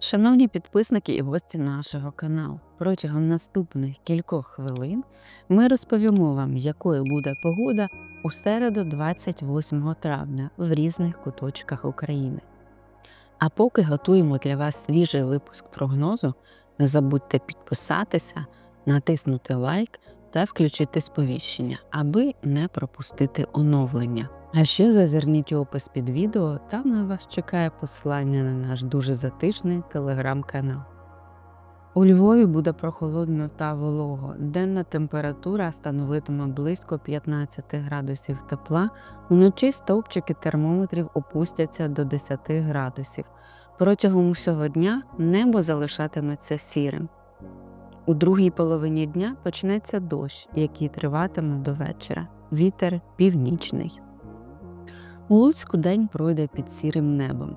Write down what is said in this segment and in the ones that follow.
Шановні підписники і гості нашого каналу, протягом наступних кількох хвилин ми розповімо вам, якою буде погода у середу 28 травня в різних куточках України. А поки готуємо для вас свіжий випуск прогнозу, не забудьте підписатися, натиснути лайк та включити сповіщення, аби не пропустити оновлення. А ще зазирніть опис під відео, там на вас чекає посилання на наш дуже затишний телеграм-канал. У Львові буде прохолодно та волого. Денна температура становитиме близько 15 градусів тепла, вночі стовпчики термометрів опустяться до 10 градусів. Протягом усього дня небо залишатиметься сірим. У другій половині дня почнеться дощ, який триватиме до вечора. Вітер північний. У Луцьку день пройде під сірим небом.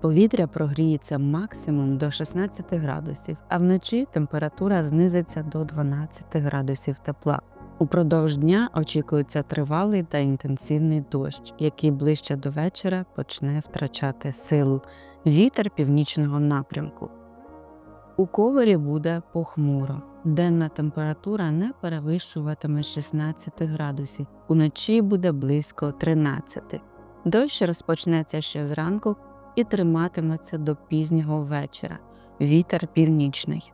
Повітря прогріється максимум до 16 градусів, а вночі температура знизиться до 12 градусів тепла. Упродовж дня очікується тривалий та інтенсивний дощ, який ближче до вечора почне втрачати силу. Вітер північного напрямку. У ковері буде похмуро. Денна температура не перевищуватиме 16 градусів, уночі буде близько 13. Дощ розпочнеться ще зранку і триматиметься до пізнього вечора. Вітер північний.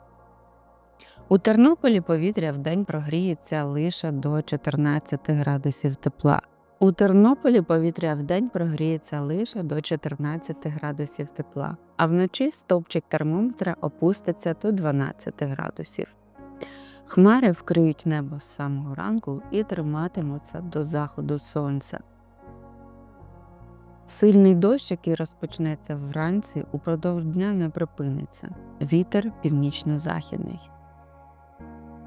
У Тернополі повітря вдень прогріється лише до 14 градусів тепла. У Тернополі повітря вдень прогріється лише до 14 градусів тепла, а вночі стовпчик термометра опуститься до 12 градусів. Хмари вкриють небо з самого ранку і триматимуться до заходу сонця. Сильний дощ, який розпочнеться вранці, упродовж дня не припиниться. Вітер північно-західний.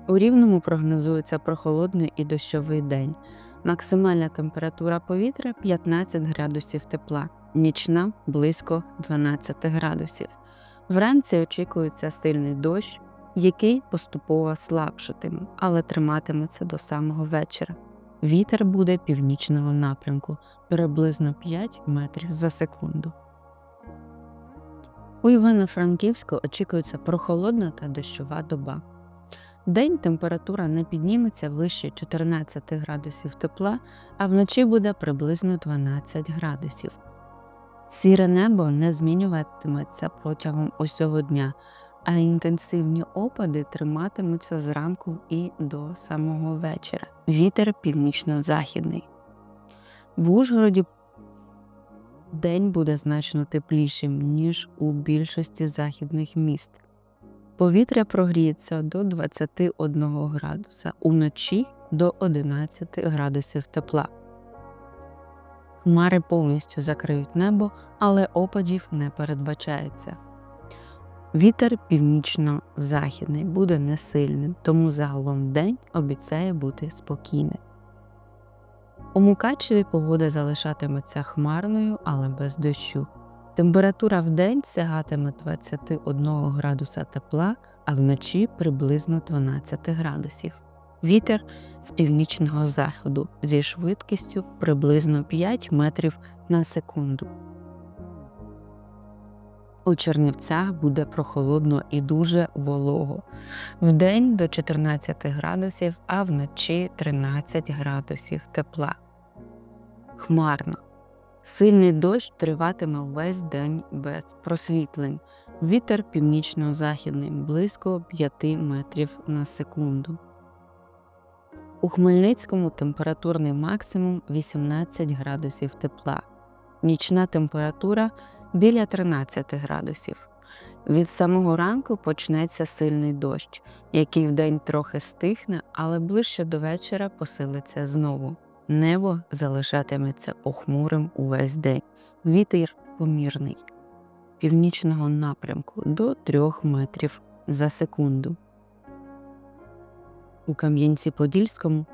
У рівному прогнозується прохолодний і дощовий день. Максимальна температура повітря 15 градусів тепла, нічна близько 12 градусів. Вранці очікується сильний дощ, який поступово слабшатиме, але триматиметься до самого вечора. Вітер буде північного напрямку приблизно 5 метрів за секунду. У Івано-Франківську очікується прохолодна та дощова доба. День температура не підніметься вище 14 градусів тепла, а вночі буде приблизно 12 градусів. Сіре небо не змінюватиметься протягом усього дня, а інтенсивні опади триматимуться зранку і до самого вечора. Вітер північно-західний. В Ужгороді день буде значно теплішим, ніж у більшості західних міст. Повітря прогріється до 21 градуса, уночі до 11 градусів тепла. Хмари повністю закриють небо, але опадів не передбачається. Вітер північно-західний буде несильним, тому загалом день обіцяє бути спокійним. У Мукачеві погода залишатиметься хмарною, але без дощу. Температура в день сягатиме 21 градуса тепла, а вночі приблизно 12 градусів. Вітер з північного заходу зі швидкістю приблизно 5 метрів на секунду. У Чернівцях буде прохолодно і дуже волого. Вдень до 14 градусів, а вночі 13 градусів тепла. Хмарно. Сильний дощ триватиме весь день без просвітлень. Вітер північно-західний близько 5 метрів на секунду. У Хмельницькому температурний максимум 18 градусів тепла. Нічна температура біля 13 градусів. Від самого ранку почнеться сильний дощ, який вдень трохи стихне, але ближче до вечора посилиться знову. Небо залишатиметься похмурим увесь день. Вітер помірний, північного напрямку до 3 метрів за секунду. У Кам'янці-Подільському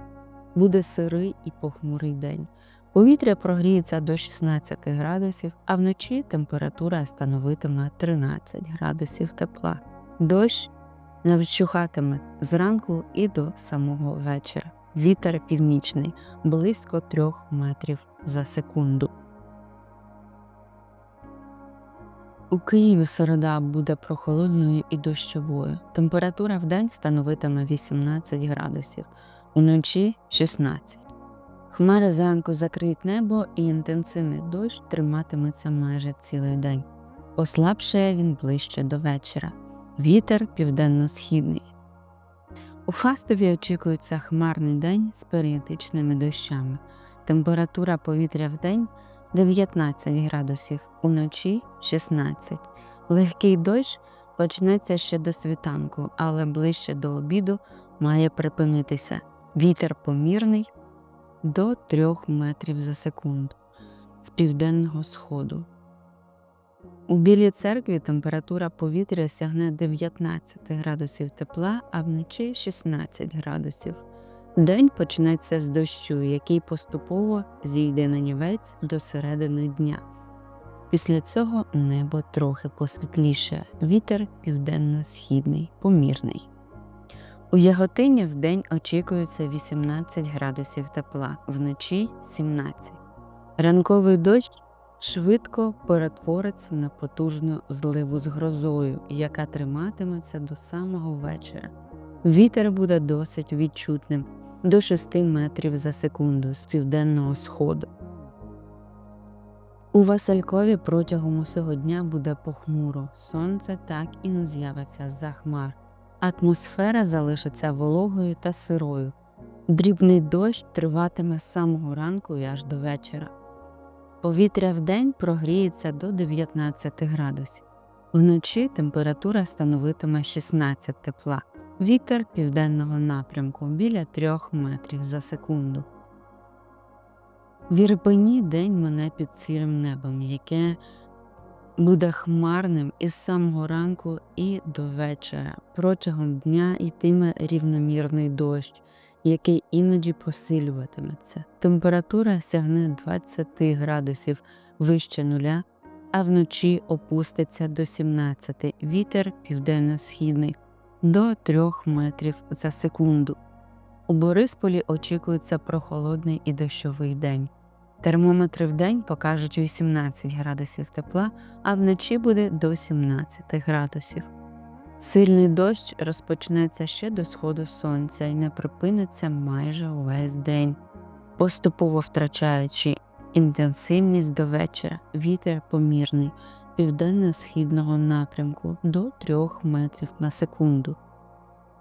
буде сирий і похмурий день. Повітря прогріється до 16 градусів, а вночі температура становитиме 13 градусів тепла. Дощ не вщухатиме зранку і до самого вечора. Вітер північний близько 3 метрів за секунду. У Києві середа буде прохолодною і дощовою. Температура в день становитиме 18 градусів, уночі 16. Хмари зранку закриють небо і інтенсивний дощ триматиметься майже цілий день. Послабшає він ближче до вечора. Вітер південно-східний. У Фастові очікується хмарний день з періодичними дощами. Температура повітря в день 19 градусів, уночі 16. Легкий дощ почнеться ще до світанку, але ближче до обіду має припинитися. Вітер помірний до 3 метрів за секунду з південного сходу. У Білій церкві температура повітря сягне 19 градусів тепла, а вночі 16 градусів. День почнеться з дощу, який поступово зійде на нівець до середини дня. Після цього небо трохи посвітліше, вітер південно-східний, помірний. У Яготині в день очікується 18 градусів тепла, вночі 17. Ранковий дощ швидко перетвориться на потужну зливу з грозою, яка триматиметься до самого вечора. Вітер буде досить відчутним до 6 метрів за секунду з південного сходу. У Василькові протягом усього дня буде похмуро, сонце так і не з'явиться за хмар. Атмосфера залишиться вологою та сирою. Дрібний дощ триватиме з самого ранку і аж до вечора. Повітря вдень прогріється до 19 градусів. Вночі температура становитиме 16 тепла. Вітер південного напрямку біля 3 метрів за секунду. В Ірпені день мене під сірим небом, яке буде хмарним із самого ранку і до вечора. Протягом дня йтиме рівномірний дощ, який іноді посилюватиметься. Температура сягне 20 градусів вище нуля, а вночі опуститься до 17 вітер південно-східний до 3 метрів за секунду. У Борисполі очікується прохолодний і дощовий день. Термометри в день покажуть 18 градусів тепла, а вночі буде до 17 градусів. Сильний дощ розпочнеться ще до сходу сонця і не припиниться майже увесь день, поступово втрачаючи інтенсивність до вечора, вітер помірний південно-східного напрямку до 3 метрів на секунду.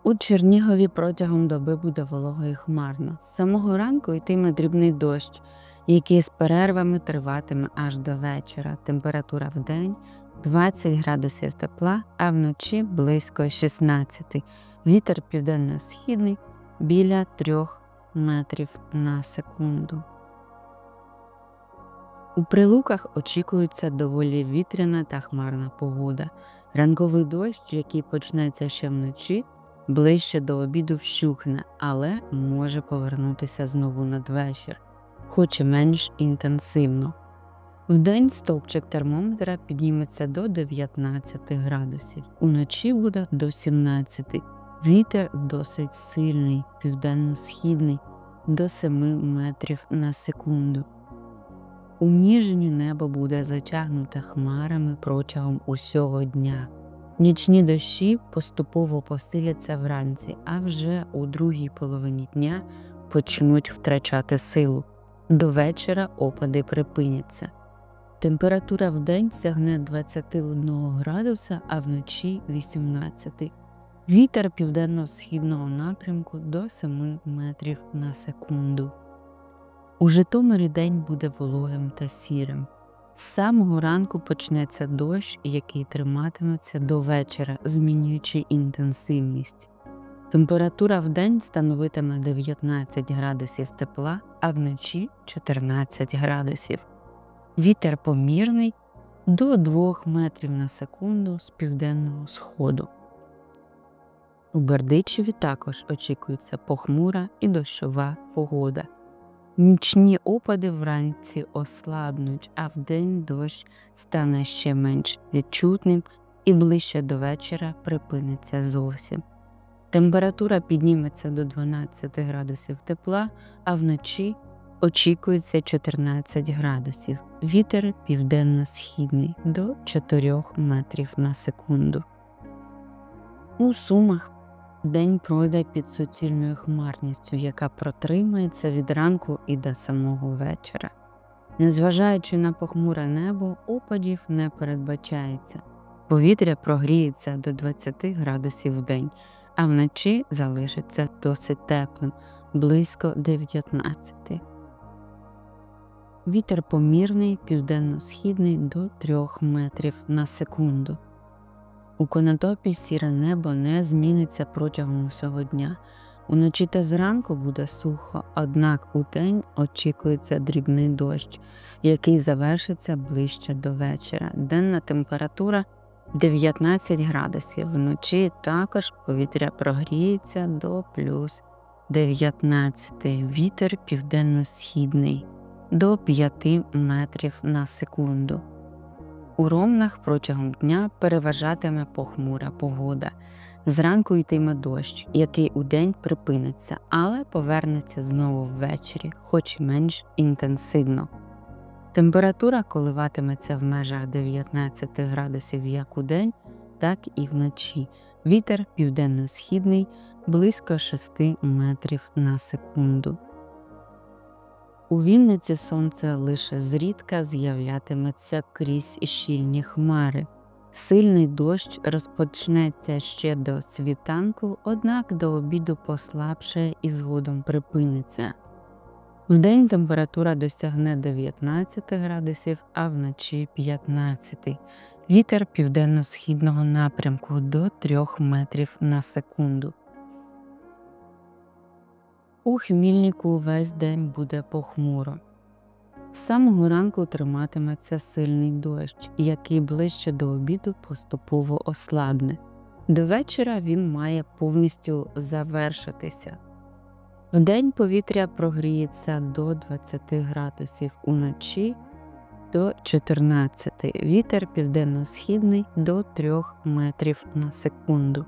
У Чернігові протягом доби буде волого і хмарно. З самого ранку йтиме дрібний дощ, який з перервами триватиме аж до вечора. Температура в день 20 градусів тепла, а вночі близько 16. Вітер південно-східний біля 3 метрів на секунду. У прилуках очікується доволі вітряна та хмарна погода. Ранковий дощ, який почнеться ще вночі, ближче до обіду вщухне, але може повернутися знову надвечір, хоч і менш інтенсивно. Вдень стовпчик термометра підніметься до 19 градусів, уночі буде до 17. Вітер досить сильний, південно-східний до 7 метрів на секунду. У Ніжині небо буде затягнуте хмарами протягом усього дня. Нічні дощі поступово посиляться вранці, а вже у другій половині дня почнуть втрачати силу. До вечора опади припиняться. Температура в день сягне 21 градуса, а вночі 18. Вітер південно-східного напрямку до 7 метрів на секунду. У Житомирі день буде вологим та сірим. З самого ранку почнеться дощ, який триматиметься до вечора, змінюючи інтенсивність. Температура в день становитиме 19 градусів тепла, а вночі 14 градусів. Вітер помірний до 2 метрів на секунду з південного сходу. У Бердичеві також очікується похмура і дощова погода. Нічні опади вранці ослабнуть, а вдень дощ стане ще менш відчутним і ближче до вечора припиниться зовсім. Температура підніметься до 12 градусів тепла, а вночі Очікується 14 градусів. Вітер південно-східний до 4 метрів на секунду. У Сумах день пройде під суцільною хмарністю, яка протримається від ранку і до самого вечора. Незважаючи на похмуре небо, опадів не передбачається. Повітря прогріється до 20 градусів в день, а вночі залишиться досить теплим близько 19. Вітер помірний південно-східний до 3 метрів на секунду. У конотопі сіре небо не зміниться протягом усього дня. Уночі та зранку буде сухо, однак у день очікується дрібний дощ, який завершиться ближче до вечора. Денна температура 19 градусів. Вночі також повітря прогріється до плюс 19. Вітер південно-східний до 5 метрів на секунду. У Ромнах протягом дня переважатиме похмура погода. Зранку йтиме дощ, який удень припиниться, але повернеться знову ввечері, хоч менш інтенсивно. Температура коливатиметься в межах 19 градусів як удень, так і вночі. Вітер південно-східний близько 6 метрів на секунду. У Вінниці сонце лише зрідка з'являтиметься крізь щільні хмари. Сильний дощ розпочнеться ще до світанку, однак до обіду послабшає і згодом припиниться. Вдень температура досягне 19 градусів, а вночі 15. Вітер південно-східного напрямку до 3 метрів на секунду. У Хмільнику весь день буде похмуро. З самого ранку триматиметься сильний дощ, який ближче до обіду поступово ослабне. До вечора він має повністю завершитися. Вдень повітря прогріється до 20 градусів, уночі до 14, вітер південно-східний до 3 метрів на секунду.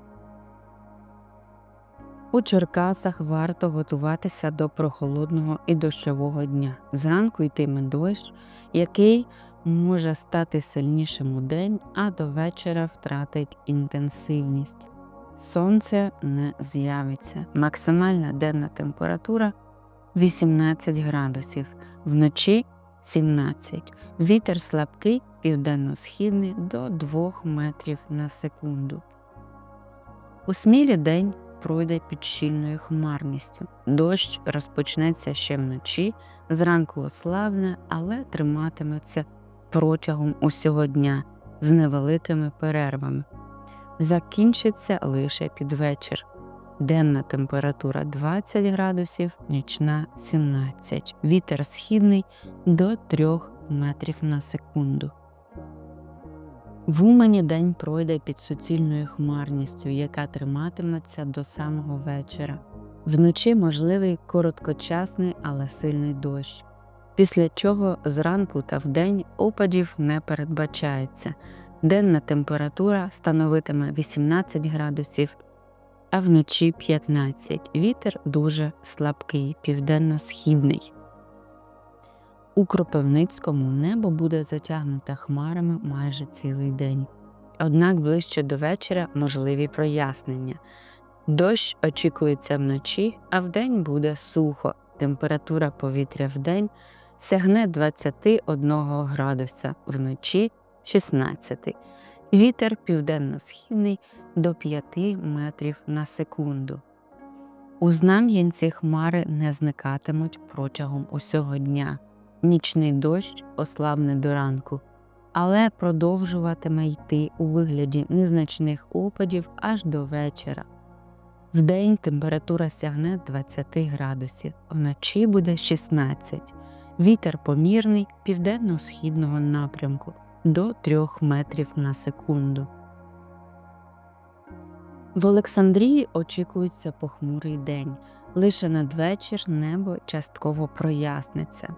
У Черкасах варто готуватися до прохолодного і дощового дня. Зранку йтиме дощ, який може стати сильнішим у день, а до вечора втратить інтенсивність. Сонце не з'явиться. Максимальна денна температура 18 градусів, вночі 17. Вітер слабкий, південно-східний до 2 метрів на секунду. У смілі день пройде під щільною хмарністю. Дощ розпочнеться ще вночі, зранку ослабне, але триматиметься протягом усього дня з невеликими перервами. Закінчиться лише під вечір. Денна температура 20 градусів, нічна 17. Вітер східний до 3 метрів на секунду. В Умані день пройде під суцільною хмарністю, яка триматиметься до самого вечора. Вночі можливий короткочасний, але сильний дощ, після чого зранку та вдень опадів не передбачається. Денна температура становитиме 18 градусів, а вночі 15. Вітер дуже слабкий, південно-східний. У Кропивницькому небо буде затягнуте хмарами майже цілий день. Однак ближче до вечора можливі прояснення. Дощ очікується вночі, а вдень буде сухо. Температура повітря вдень сягне 21 градуса, вночі 16. Вітер південно-східний до 5 метрів на секунду. У Знам'янці хмари не зникатимуть протягом усього дня нічний дощ ослабне до ранку, але продовжуватиме йти у вигляді незначних опадів аж до вечора. Вдень температура сягне 20 градусів, вночі буде 16, вітер помірний південно-східного напрямку до 3 метрів на секунду. В Олександрії очікується похмурий день. Лише надвечір небо частково проясниться.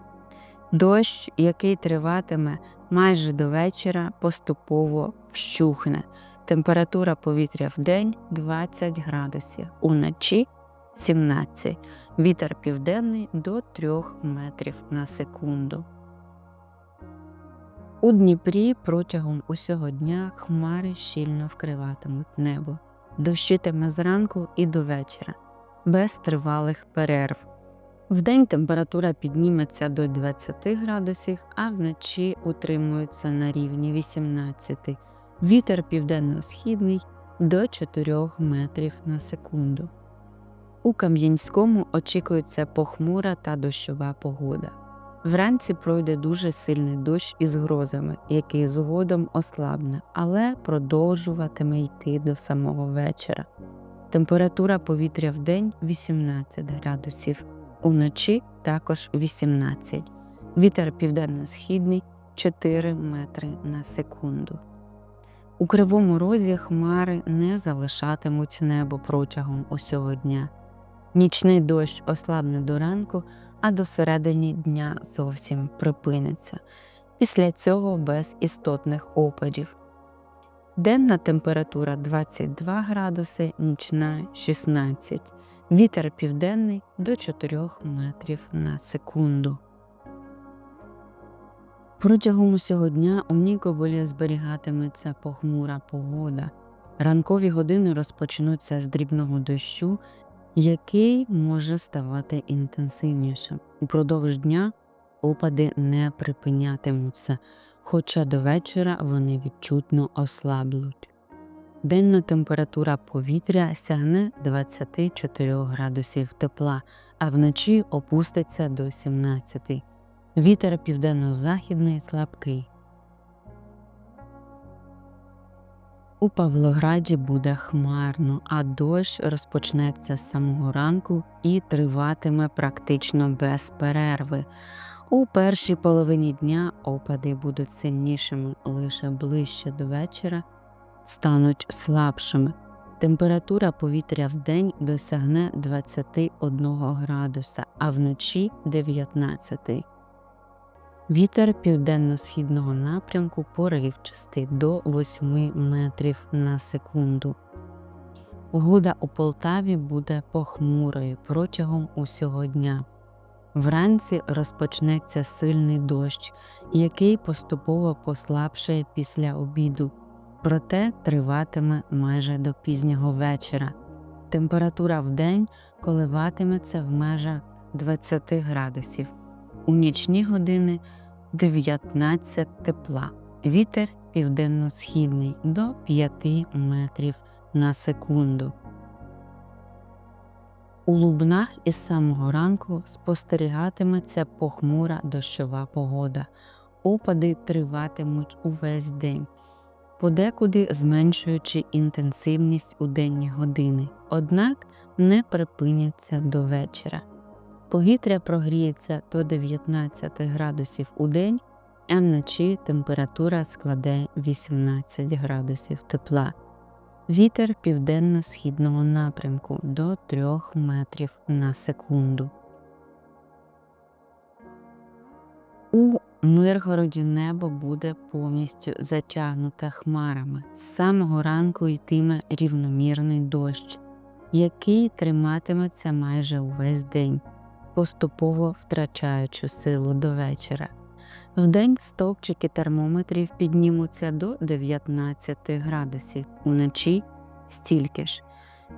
Дощ, який триватиме майже до вечора, поступово вщухне. Температура повітря в день 20 градусів, уночі 17. Вітер південний до 3 метрів на секунду. У Дніпрі протягом усього дня хмари щільно вкриватимуть небо. Дощитиме зранку і до вечора, без тривалих перерв. Вдень температура підніметься до 20 градусів, а вночі утримується на рівні 18. Вітер південно-східний до 4 метрів на секунду. У Кам'янському очікується похмура та дощова погода. Вранці пройде дуже сильний дощ із грозами, який згодом ослабне, але продовжуватиме йти до самого вечора. Температура повітря в день 18 градусів, уночі також 18. Вітер південно-східний 4 метри на секунду. У кривому розі хмари не залишатимуть небо протягом усього дня. Нічний дощ ослабне до ранку, а до середини дня зовсім припиниться. Після цього без істотних опадів. Денна температура 22 градуси, нічна 16. Вітер південний до 4 метрів на секунду. Протягом усього дня у Нікополі зберігатиметься похмура погода. Ранкові години розпочнуться з дрібного дощу, який може ставати інтенсивнішим. Упродовж дня опади не припинятимуться, хоча до вечора вони відчутно ослаблють. Денна температура повітря сягне 24 градусів тепла, а вночі опуститься до 17. Вітер південно-західний слабкий. У Павлограді буде хмарно, а дощ розпочнеться з самого ранку і триватиме практично без перерви. У першій половині дня опади будуть сильнішими лише ближче до вечора, стануть слабшими. Температура повітря в день досягне 21 градуса, а вночі 19. Вітер південно-східного напрямку поривчастий до 8 метрів на секунду. Погода у Полтаві буде похмурою протягом усього дня. Вранці розпочнеться сильний дощ, який поступово послабшає після обіду, проте триватиме майже до пізнього вечора. Температура в день коливатиметься в межах 20 градусів. У нічні години 19 тепла. Вітер південно-східний до 5 метрів на секунду. У Лубнах із самого ранку спостерігатиметься похмура дощова погода. Опади триватимуть увесь день, подекуди зменшуючи інтенсивність у денні години, однак не припиняться до вечора. Повітря прогріється до 19 градусів у день, а вночі температура складе 18 градусів тепла. Вітер південно-східного напрямку до 3 метрів на секунду. У Миргороді небо буде повністю затягнуте хмарами. З самого ранку йтиме рівномірний дощ, який триматиметься майже увесь день поступово втрачаючи силу до вечора. Вдень стовпчики термометрів піднімуться до 19 градусів, уночі стільки ж.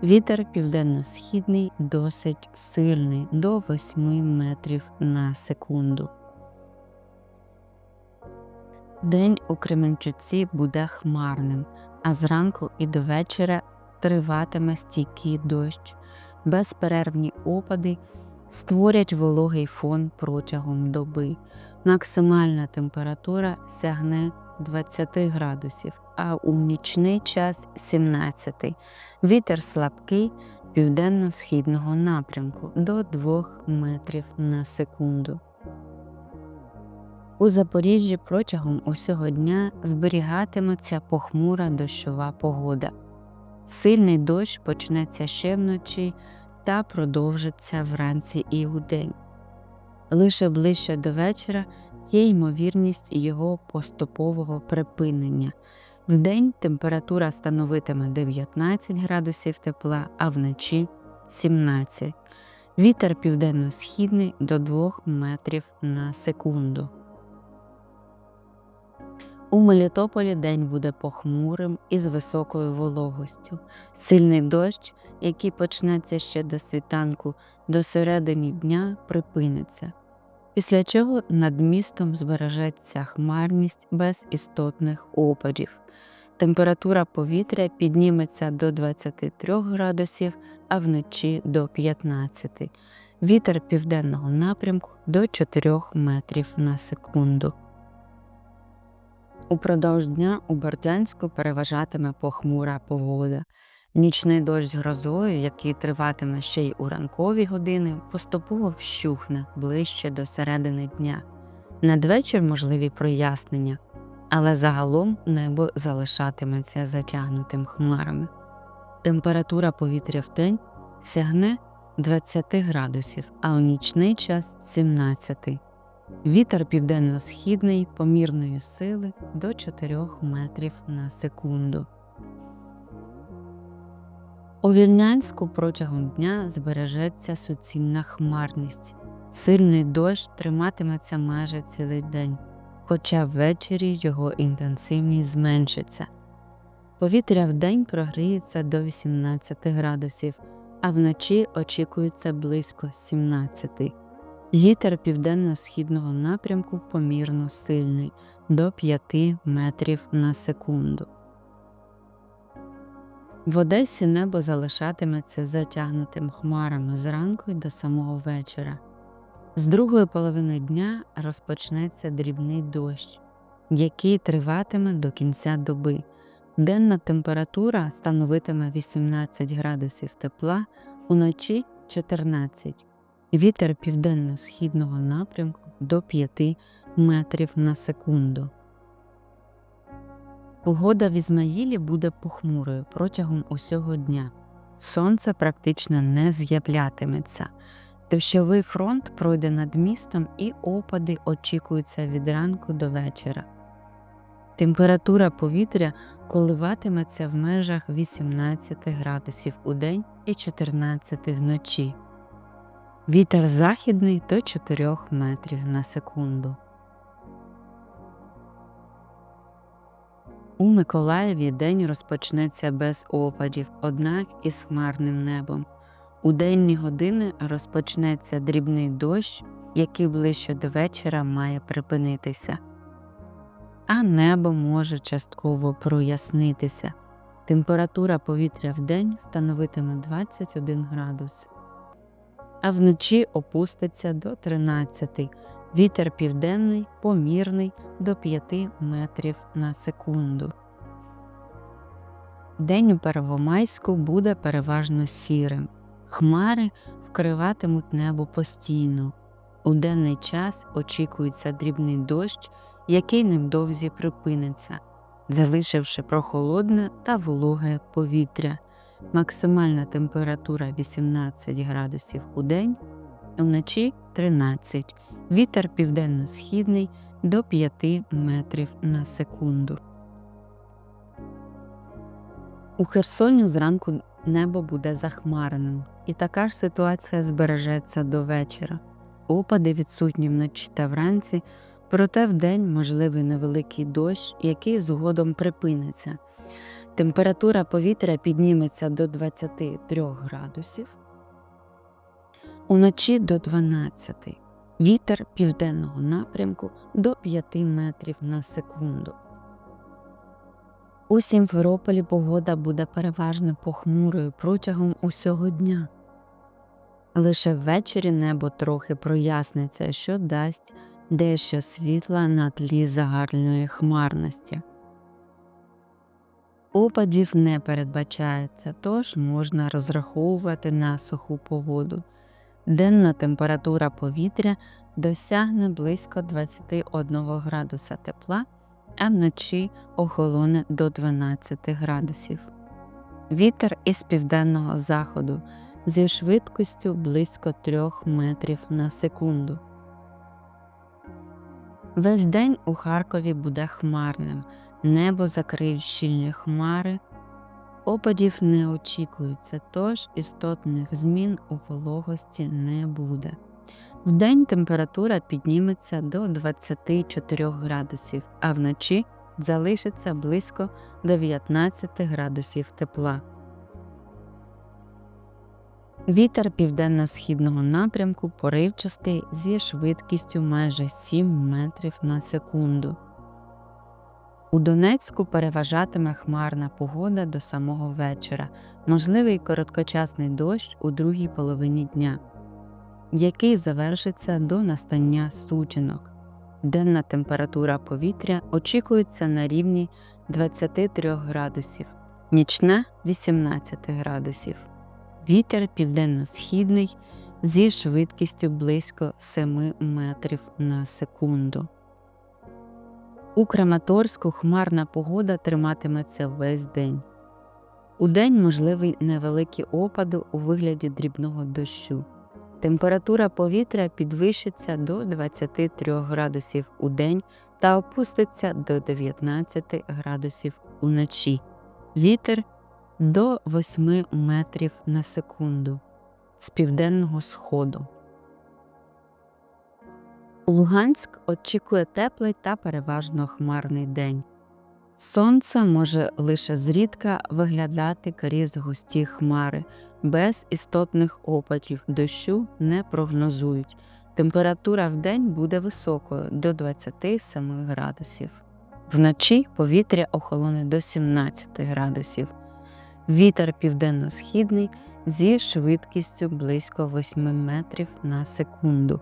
Вітер південно-східний досить сильний до 8 метрів на секунду. День у Кременчуці буде хмарним, а зранку і до вечора триватиме стійкий дощ, безперервні опади створять вологий фон протягом доби. Максимальна температура сягне 20 градусів, а у нічний час 17. Вітер слабкий південно-східного напрямку до 2 метрів на секунду. У Запоріжжі протягом усього дня зберігатиметься похмура дощова погода. Сильний дощ почнеться ще вночі та продовжиться вранці і удень. Лише ближче до вечора є ймовірність його поступового припинення. Вдень температура становитиме 19 градусів тепла, а вночі 17. Вітер південно-східний до 2 метрів на секунду. У Мелітополі день буде похмурим і з високою вологостю. Сильний дощ, який почнеться ще до світанку, до середини дня припиниться. Після чого над містом збережеться хмарність без істотних опадів. Температура повітря підніметься до 23 градусів, а вночі до 15. Вітер південного напрямку до 4 метрів на секунду. Упродовж дня у Бердянську переважатиме похмура погода. Нічний дощ з грозою, який триватиме ще й у ранкові години, поступово вщухне ближче до середини дня. Надвечір можливі прояснення, але загалом небо залишатиметься затягнутим хмарами. Температура повітря в день сягне 20 градусів, а у нічний час 17. Вітер південно-східний помірної сили до 4 метрів на секунду. У Вільнянську протягом дня збережеться суцільна хмарність. Сильний дощ триматиметься майже цілий день, хоча ввечері його інтенсивність зменшиться. Повітря вдень прогріється до 18 градусів, а вночі очікується близько 17. Вітер південно-східного напрямку помірно сильний до 5 метрів на секунду. В Одесі небо залишатиметься затягнутим хмарами зранку й до самого вечора. З другої половини дня розпочнеться дрібний дощ, який триватиме до кінця доби. Денна температура становитиме 18 градусів тепла, уночі 14. Вітер південно-східного напрямку до 5 метрів на секунду. Погода в Ізмаїлі буде похмурою протягом усього дня. Сонце практично не з'являтиметься. Дощовий фронт пройде над містом і опади очікуються від ранку до вечора. Температура повітря коливатиметься в межах 18 градусів у день і 14 вночі. Вітер західний до 4 метрів на секунду. У Миколаєві день розпочнеться без опадів, однак із хмарним небом. У денні години розпочнеться дрібний дощ, який ближче до вечора має припинитися, а небо може частково прояснитися. Температура повітря в день становитиме 21 градус, а вночі опуститься до 13. Вітер південний, помірний до 5 метрів на секунду. День у Первомайську буде переважно сірим. Хмари вкриватимуть небо постійно. У денний час очікується дрібний дощ, який невдовзі припиниться, залишивши прохолодне та вологе повітря. Максимальна температура 18 градусів у день, вночі 13, вітер південно-східний до 5 метрів на секунду. У Херсоні зранку небо буде захмареним, і така ж ситуація збережеться до вечора. Опади відсутні вночі та вранці, проте вдень можливий невеликий дощ, який згодом припиниться. Температура повітря підніметься до 23 градусів, уночі до 12, вітер південного напрямку до 5 метрів на секунду. У Сімферополі погода буде переважно похмурою протягом усього дня. Лише ввечері небо трохи проясниться, що дасть дещо світла на тлі загальної хмарності. Опадів не передбачається, тож можна розраховувати на суху погоду. Денна температура повітря досягне близько 21 градуса тепла, а вночі охолоне до 12 градусів. Вітер із південного заходу зі швидкістю близько 3 метрів на секунду. Весь день у Харкові буде хмарним, небо закриють щільні хмари, Опадів не очікується, тож істотних змін у вологості не буде. Вдень температура підніметься до 24 градусів, а вночі залишиться близько 19 градусів тепла. Вітер південно-східного напрямку поривчастий зі швидкістю майже 7 метрів на секунду. У Донецьку переважатиме хмарна погода до самого вечора, можливий короткочасний дощ у другій половині дня, який завершиться до настання сутінок. Денна температура повітря очікується на рівні 23 градусів, нічна 18 градусів. Вітер південно-східний зі швидкістю близько 7 метрів на секунду. У Краматорську хмарна погода триматиметься весь день. Удень можливі невеликі опади у вигляді дрібного дощу. Температура повітря підвищиться до 23 градусів у день та опуститься до 19 градусів уночі. Вітер до 8 метрів на секунду з південного сходу. Луганськ очікує теплий та переважно хмарний день. Сонце може лише зрідка виглядати крізь густі хмари, без істотних опадів дощу не прогнозують. Температура в день буде високою до 27 градусів. Вночі повітря охолоне до 17 градусів. Вітер південно-східний зі швидкістю близько 8 метрів на секунду.